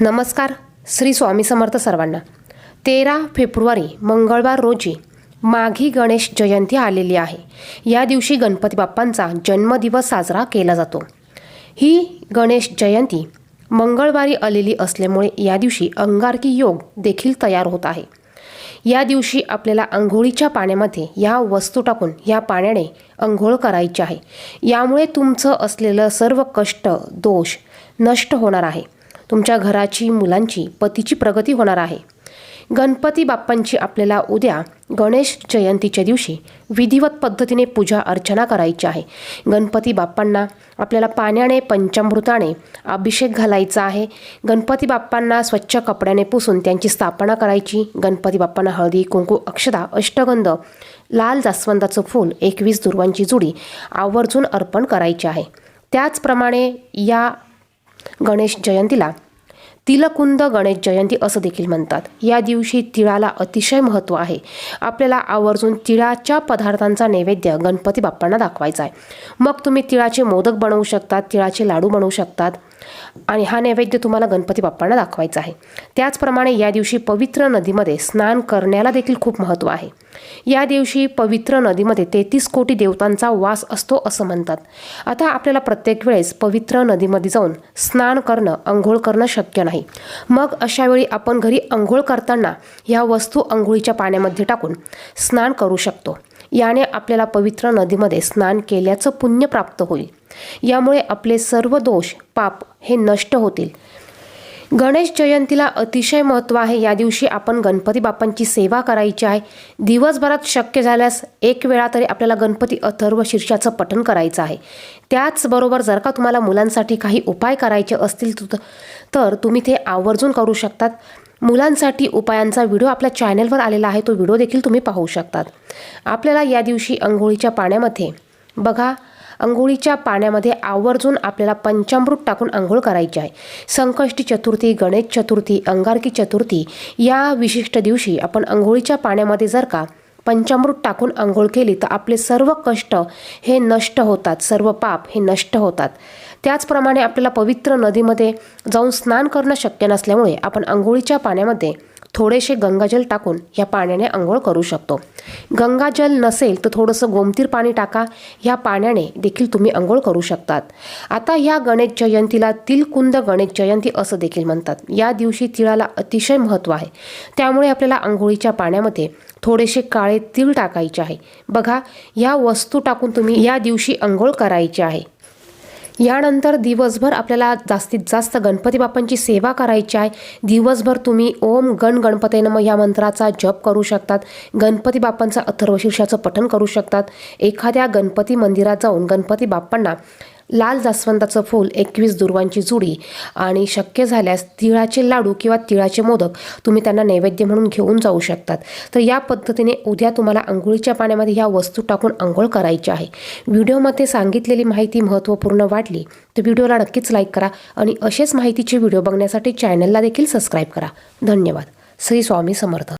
नमस्कार श्री स्वामी समर्थ सर्वांना. तेरा फेब्रुवारी मंगळवार रोजी माघी गणेश जयंती आलेली आहे. या दिवशी गणपती बाप्पांचा जन्मदिवस साजरा केला जातो. ही गणेश जयंती मंगळवारी आलेली असल्यामुळे या दिवशी अंगारकी योग देखील तयार होत आहे. या दिवशी आपल्याला अंघोळीच्या पाण्यामध्ये या वस्तू टाकून या पाण्याने अंघोळ करायची आहे. यामुळे तुमचं असलेलं सर्व कष्ट दोष नष्ट होणार आहे. तुमच्या घराची मुलांची पतीची प्रगती होणार आहे. गणपती बाप्पांची आपल्याला उद्या गणेश जयंतीच्या दिवशी विधिवत पद्धतीने पूजा अर्चना करायची आहे. गणपती बाप्पांना आपल्याला पाण्याने पंचामृताने अभिषेक घालायचा आहे. गणपती बाप्पांना स्वच्छ कपड्याने पुसून त्यांची स्थापना करायची. गणपती बाप्पांना हळदी कुंकू अक्षदा अष्टगंध लाल जास्वंदाचं फूल एकवीस दुर्वांची जुडी आवर्जून अर्पण करायची आहे. त्याचप्रमाणे या गणेश जयंतीला तिलकुंद गणेश जयंती असं देखील म्हणतात. या दिवशी तिळाला अतिशय महत्त्व आहे. आपल्याला आवर्जून तिळाच्या पदार्थांचा नैवेद्य गणपती बाप्पांना दाखवायचा आहे. मग तुम्ही तिळाचे मोदक बनवू शकतात तिळाचे लाडू बनवू शकतात. आणि हा नैवेद्य तुम्हाला गणपती बाप्पांना दाखवायचा आहे. त्याचप्रमाणे या दिवशी पवित्र नदीमध्ये स्नान करण्याला देखील खूप महत्त्व आहे. या दिवशी पवित्र नदीमध्ये तेहतीस कोटी देवतांचा वास असतो असं म्हणतात. आता आपल्याला प्रत्येक वेळेस पवित्र नदीमध्ये जाऊन स्नान करणं आंघोळ करणं शक्य नाही. मग अशावेळी आपण घरी आंघोळ करताना ह्या वस्तू आंघोळीच्या पाण्यामध्ये टाकून स्नान करू शकतो. याने आपल्याला पवित्र नदीमध्ये स्नान केल्याचं पुण्य प्राप्त होईल. यामुळे आपले सर्व दोष पाप हे नष्ट होतील. गणेश जयंतीला अतिशय महत्त्व आहे. या दिवशी आपण गणपती बाप्पांची सेवा करायची आहे. दिवसभरात शक्य झाल्यास एक वेळा तरी आपल्याला गणपती अथर्व शीर्षाचं पठण करायचं आहे. त्याचबरोबर जर का तुम्हाला मुलांसाठी काही उपाय करायचे असतील तर तुम्ही ते आवर्जून करू शकतात. मुलांसाठी उपायांचा व्हिडिओ आपल्या चॅनलवर आलेला आहे. तो व्हिडिओ देखील तुम्ही पाहू शकतात. आपल्याला या दिवशी अंघोळीच्या पाण्यामध्ये बघा अंघोळीच्या पाण्यामध्ये आवर्जून आपल्याला पंचामृत टाकून आंघोळ करायची आहे. संकष्टी चतुर्थी गणेश चतुर्थी अंगारकी चतुर्थी या विशिष्ट दिवशी आपण अंघोळीच्या पाण्यामध्ये जर का पंचामृत टाकून आंघोळ केली तर आपले सर्व कष्ट हे नष्ट होतात सर्व पाप हे नष्ट होतात. त्याचप्रमाणे आपल्याला पवित्र नदीमध्ये जाऊन स्नान करणं शक्य नसल्यामुळे आपण आंघोळीच्या पाण्यामध्ये थोडेसे गंगाजल टाकून या पाण्याने आंघोळ करू शकतो. गंगाजल नसेल तर थोडंसं गोमतीर पाणी टाका. या पाण्याने देखील तुम्ही आंघोळ करू शकतात. आता या गणेश जयंतीला तिलकुंद गणेश जयंती असं देखील म्हणतात. या दिवशी तिळाला अतिशय महत्त्व आहे. त्यामुळे आपल्याला आंघोळीच्या पाण्यामध्ये थोडेसे काळे तीळ टाकायचे आहे. बघा या वस्तू टाकून तुम्ही या दिवशी आंघोळ करायची आहे. यानंतर दिवसभर आपल्याला जास्तीत जास्त गणपती बाप्पांची सेवा करायची आहे. दिवसभर तुम्ही ओम गण गणपती नम या मंत्राचा जप करू शकतात. गणपती बाप्पांचं अथर्वशीर्षाचं पठण करू शकतात. एखाद्या गणपती मंदिरात जाऊन गणपती बाप्पांना लाल जास्वंदाचं फूल एकवीस दुर्वांची जुडी आणि शक्य झाल्यास तिळाचे लाडू किंवा तिळाचे मोदक तुम्ही त्यांना नैवेद्य म्हणून घेऊन जाऊ शकतात. तर या पद्धतीने उद्या तुम्हाला आंघोळीच्या पाण्यामध्ये ह्या वस्तू टाकून आंघोळ करायची आहे. व्हिडिओमध्ये सांगितलेली माहिती महत्त्वपूर्ण वाटली तर व्हिडिओला नक्कीच लाईक करा आणि असेच माहितीचे व्हिडिओ बघण्यासाठी चॅनलला देखील सबस्क्राईब करा. धन्यवाद. श्री स्वामी समर्थ.